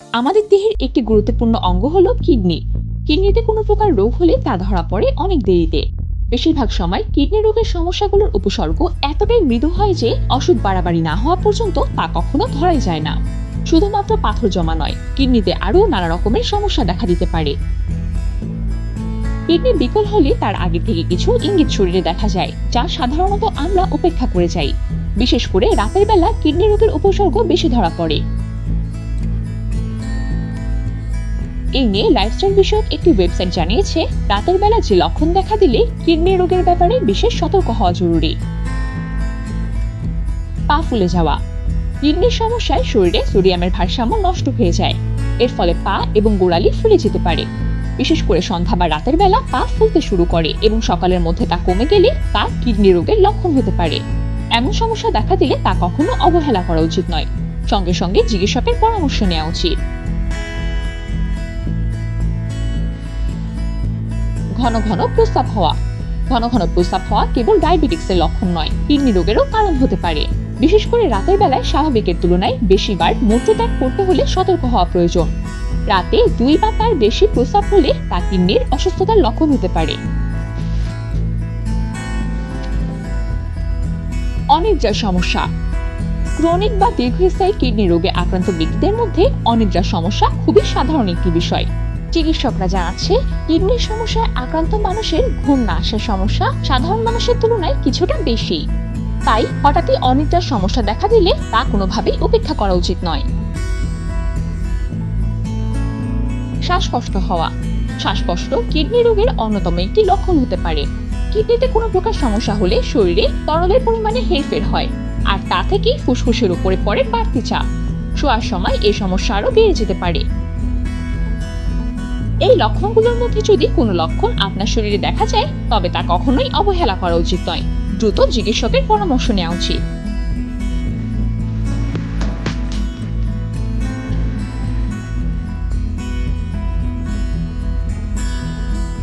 আমাদের দেহের একটি গুরুত্বপূর্ণ অঙ্গ হলো কিডনি। কিডনিতে কোনো প্রকার রোগ হলে তা ধরা পড়ে অনেক দেরিতে। বেশিরভাগ সময় কিডনি রোগের সমস্যাগুলোর উপসর্গ এতটাই মৃদু হয় যে ওষুধ বাড়াবাড়ি না হওয়া পর্যন্ত তা কখনো ধরাই যায় না। শুধুমাত্র পাথর জমা নয়, কিডনিতে আরও নানা রকমের সমস্যা দেখা দিতে পারে। কিডনি বিকল হলে তার আগে থেকে কিছু ইঙ্গিত শরীরে দেখা যায়, যা সাধারণত আমরা উপেক্ষা করে যাই। বিশেষ করে রাতের বেলা কিডনি রোগের উপসর্গ বেশি ধরা পড়ে। এই নিয়ে লাইফস্টাইল বিষয়ক একটি ওয়েবসাইট জানিয়েছে, রাতের বেলা যে লক্ষণ দেখা দিলে কিডনি রোগের ব্যাপারে বিশেষ সতর্ক হওয়া জরুরি। পা ফুলে যাওয়া। কিডনির সমস্যায় শরীরে সোডিয়ামের ভারসাম্য নষ্ট হয়ে যায়। এর ফলে পা এবং গোড়ালি ফুলে যেতে পারে। বিশেষ করে সন্ধ্যা বা রাতের বেলা পা ফুলতে শুরু করে এবং সকালের মধ্যে তা কমে গেলে তা কিডনি রোগের লক্ষণ হতে পারে। এমন সমস্যা দেখা দিলে তা কখনো অবহেলা করা উচিত নয়। সঙ্গে সঙ্গে চিকিৎসকের পরামর্শ নেওয়া উচিত। ঘন ঘন প্রস্রাব হওয়া। ঘন ঘন প্রস্রাব হওয়া কেবল ডায়াবেটিক্সের লক্ষণ নয়, কিডনি রোগেরও কারণ হতে পারে। বিশেষ করে রাতের বেলায় স্বাভাবিকের তুলনায় বেশিবার মূত্রত্যাগ করতে হলে সতর্ক হওয়া প্রয়োজন। রাতে দুই বা তার বেশি প্রস্রাব হলে তা কিডনির অসুস্থতার লক্ষণ হতে পারে। অনিদ্রার সমস্যা। ক্রনিক বা দীর্ঘস্থায়ী কিডনি রোগে আক্রান্ত ব্যক্তিদের মধ্যে অনিদ্রার সমস্যা খুবই সাধারণ একটি বিষয়। চিকিৎসকরা জানাচ্ছে, কিডনির সমস্যায় আক্রান্ত মানুষের ঘুম না আসার সমস্যা সাধারণ মানুষের তুলনায় কিছুটা বেশি। তাই হঠাৎই অনিদ্রার সমস্যা দেখা দিলে তা কোনোভাবেই উপেক্ষা করা উচিত নয়। শ্বাসকষ্ট হওয়া। শ্বাসকষ্ট কিডনি রোগের অন্যতম একটি লক্ষণ হতে পারে। কিডনিতে কোনো প্রকার সমস্যা হলে শরীরে তরলের পরিমাণে হেরফের হয়, আর তা থেকেই ফুসফুসের উপরে পড়ে বাড়তি চাপ। শোয়ার সময় এই সমস্যা আরও বেড়ে যেতে পারে। এই লক্ষণগুলোর মধ্যে যদি কোনো লক্ষণ আপনার শরীরে দেখা যায়, তবে তা কখনোই অবহেলা করা উচিত নয়। দ্রুত চিকিৎসকের পরামর্শ নেওয়া উচিত।